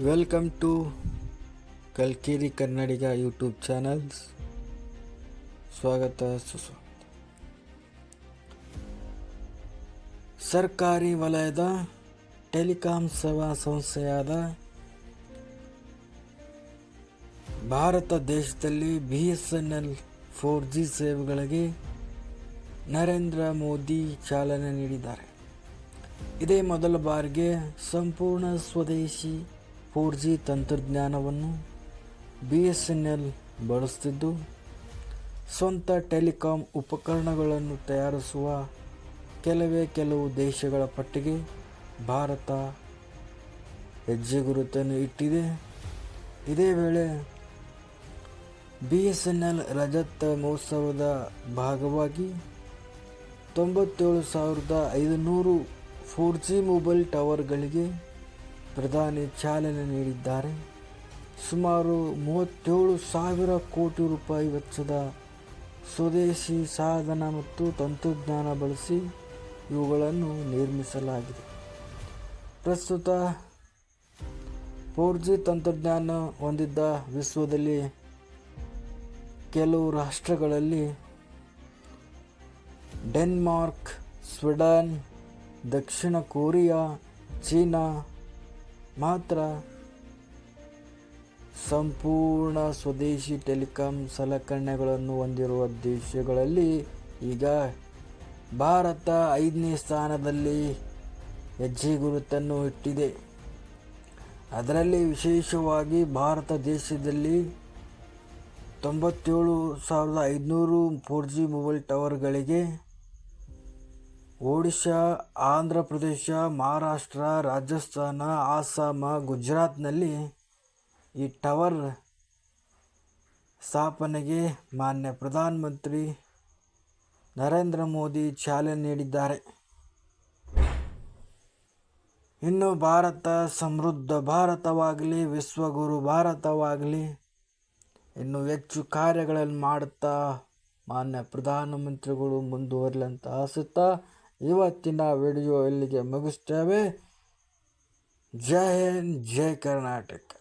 Welcome to Kalkeri Kannadiga YouTube channels ಸ್ವಾಗತ ಸುಸ್ವಾಗತ ಸರ್ಕಾರಿ ವಲಯದ ಟೆಲಿಕಾಂ ಸೇವಾ ಸಂಸ್ಥೆಯಾದ ಭಾರತ ದೇಶದಲ್ಲಿ B S N L four G ಸೇವೆಗಳಿಗೆ ನರೇಂದ್ರ ಮೋದಿ ಚಾಲನೆ ನೀಡಿದ್ದಾರೆ ಇದೇ ಮೊದಲ ಬಾರಿಗೆ ಸಂಪೂರ್ಣ ಸ್ವದೇಶಿ ಫೋರ್ ಜಿ ತಂತ್ರಜ್ಞಾನವನ್ನು ಬಿ ಎಸ್ ಎನ್ ಎಲ್ ಬಳಸ್ತಿದ್ದು, ಸ್ವಂತ ಟೆಲಿಕಾಂ ಉಪಕರಣಗಳನ್ನು ತಯಾರಿಸುವ ಕೆಲವೇ ಕೆಲವು ದೇಶಗಳ ಪಟ್ಟಿಗೆ ಭಾರತ ಹೆಜ್ಜೆ ಗುರುತನ್ನು ಇಟ್ಟಿದೆ. ಇದೇ ವೇಳೆ ಬಿ ಎಸ್ ಎನ್ ಎಲ್ ರಜತ ಮಹೋತ್ಸವದ ಭಾಗವಾಗಿ ತೊಂಬತ್ತೇಳು ಸಾವಿರದ ಐದುನೂರು ಫೋರ್ ಜಿ ಮೊಬೈಲ್ ಟವರ್ಗಳಿಗೆ ಪ್ರಧಾನಿ ಚಾಲನೆ ನೀಡಿದ್ದಾರೆ. ಸುಮಾರು ಮೂವತ್ತೇಳು ಸಾವಿರ ಕೋಟಿ ರೂಪಾಯಿ ವೆಚ್ಚದ ಸ್ವದೇಶಿ ಸಾಧನ ಮತ್ತು ತಂತ್ರಜ್ಞಾನ ಬಳಸಿ ಇವುಗಳನ್ನು ನಿರ್ಮಿಸಲಾಗಿದೆ. ಪ್ರಸ್ತುತ ಫೋರ್ ಜಿ ತಂತ್ರಜ್ಞಾನ ಹೊಂದಿದ್ದ ವಿಶ್ವದಲ್ಲಿ ಕೆಲವು ರಾಷ್ಟ್ರಗಳಲ್ಲಿ ಡೆನ್ಮಾರ್ಕ್, ಸ್ವೀಡನ್, ದಕ್ಷಿಣ ಕೊರಿಯಾ, ಚೀನಾ ಮಾತ್ರ ಸಂಪೂರ್ಣ ಸ್ವದೇಶಿ ಟೆಲಿಕಾಂ ಸಲಕರಣೆಗಳನ್ನು ಹೊಂದಿರುವ ದೇಶಗಳಲ್ಲಿ ಈಗ ಭಾರತ ಐದನೇ ಸ್ಥಾನದಲ್ಲಿ ಹೆಜ್ಜೆ ಗುರುತನ್ನು ಇಟ್ಟಿದೆ. ಅದರಲ್ಲಿ ವಿಶೇಷವಾಗಿ ಭಾರತ ದೇಶದಲ್ಲಿ ತೊಂಬತ್ತೇಳು ಸಾವಿರದ ಐದುನೂರು ಫೋರ್ ಜಿ ಮೊಬೈಲ್ ಟವರ್ಗಳಿಗೆ ಒಡಿಶಾ, ಆಂಧ್ರ ಪ್ರದೇಶ, ಮಹಾರಾಷ್ಟ್ರ, ರಾಜಸ್ಥಾನ, ಆಸಾಮ, ಗುಜರಾತ್ನಲ್ಲಿ ಈ ಟವರ್ ಸ್ಥಾಪನೆಗೆ ಮಾನ್ಯ ಪ್ರಧಾನಮಂತ್ರಿ ನರೇಂದ್ರ ಮೋದಿ ಚಾಲನೆ ನೀಡಿದ್ದಾರೆ. ಇನ್ನು ಭಾರತ ಸಮೃದ್ಧ ಭಾರತವಾಗಲಿ, ವಿಶ್ವಗುರು ಭಾರತವಾಗಲಿ, ಇನ್ನು ಹೆಚ್ಚು ಕಾರ್ಯಗಳನ್ನು ಮಾಡುತ್ತಾ ಮಾನ್ಯ ಪ್ರಧಾನಮಂತ್ರಿಗಳು ಮುಂದುವರಲಂತ ಆಸುತ್ತಾ ಇವತ್ತಿನ ವಿಡಿಯೋ ಇಲ್ಲಿಗೆ ಮುಗಿಸ್ತೇವೆ. ಜೈ ಹಿಂದ್ ಜೈ ಕರ್ನಾಟಕ.